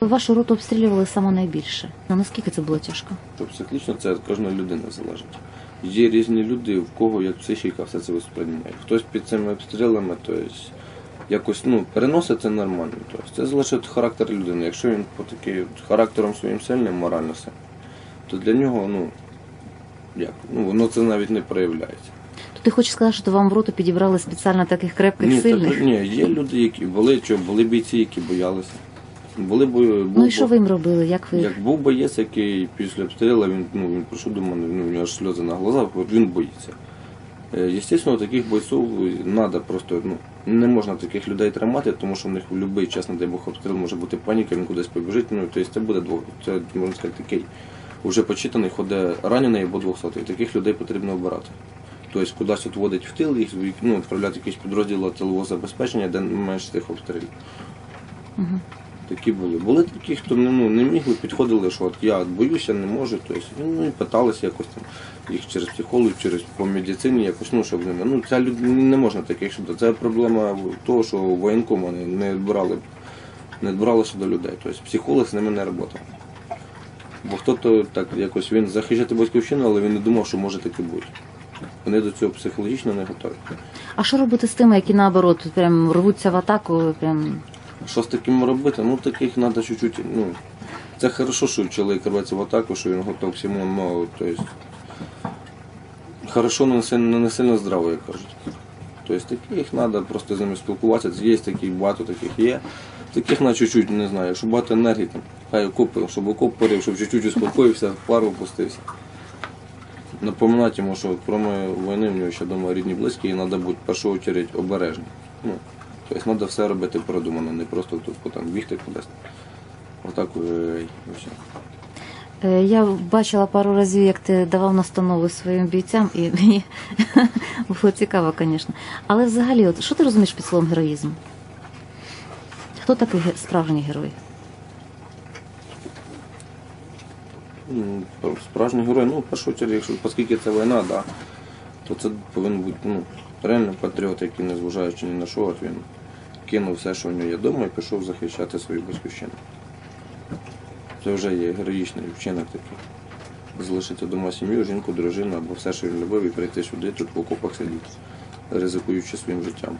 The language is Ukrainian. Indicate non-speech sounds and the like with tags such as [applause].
Вашу роту обстрілювали саме найбільше. Ну, наскільки це було тяжко? То психологічно це від кожної людини залежить. Є різні люди, в кого як психіка все це восприймає. Хтось під цими обстрілами, то есть, якось ну, переносить це нормально. Тобто, це залежить від характеру людини. Якщо він по такий характером своїм сильним, морально сильним, то для нього, ну, як, ну, воно це навіть не проявляється. То ти хочеш сказати, що вам в роту підібрали спеціально таких крепких, Ні, сильних? так, ні, є люди, які були, що, були бійці, які боялися. Були бої, був, Ну і що ви їм робили? Як ви? Як був боєць, який після обстрілу, він, ну, він прийшов до мене, ну, у нього аж сльози на глазах, він боїться. Е, таких бойців треба просто, ну, не можна таких людей тримати, тому що в них в будь-який час, не дай Бог, обстріл може бути паніка, він кудись побіжить. Ну, тобто це буде двох, це можна сказати такий вже почитаний, ходить ранений або двохсотий. Таких людей потрібно обирати. Тобто кудись от водить в тил, їх ну, відправляти якісь підрозділи тилового забезпечення, де менше тих обстрілів. Угу. Такі були. Були такі, хто не, ну, не міг, підходили, що от я боюся, не можу. Тобто, ну, і питалися якось там їх через психологів, через по медицині, якось, ну, щоб не. Ну, ця люд... не можна таких, щоб це проблема того, що воєнком вони не брали, не бралися до людей. Тобто психолог з ними не працював. Бо хто-то так якось він захищати батьківщину, але він не думав, що може таке бути. Вони до цього психологічно не готові. А що робити з тими, які наоборот прям рвуться в атаку? Прям Що з таким робити? Ну таких треба чуть-чуть. Ну, це хорошо, що чоловік рветься в атаку, що він готов всьому, але тобто, хорошо, але не сильно, не сильно здраво, як кажуть. Тобто таких треба просто з ними спілкуватися. Є такі, багато таких є. Таких на чуть-чуть, не знаю, щоб багато енергії, там, хай окопи, щоб окоп порив, щоб чуть-чуть успокоївся, пару опустився. Напоминати йому, що крім війни в нього ще вдома рідні близькі, і треба бути в першу чергу обережним. Ну, тобто треба все робити продумано, не просто тут там бігти кудись. Отак е, і все. Е, Я бачила пару разів, як ти давав настанови своїм бійцям, і мені [laughs] було цікаво, звісно. Але взагалі, от що ти розумієш під словом героїзм? Хто такий справжній герой? Ну, Справжній герой, ну, в першу чергу, якщо, оскільки це війна, да, то це повинен бути ну, реально патріот, який не зважаючи ні на що, він кинув все, що в нього є вдома, і пішов захищати свою батьківщину. Це вже є героїчний вчинок такий. Залишити вдома сім'ю, жінку, дружину або все, що він любив, і прийти сюди, тут в окопах сидіти, ризикуючи своїм життям.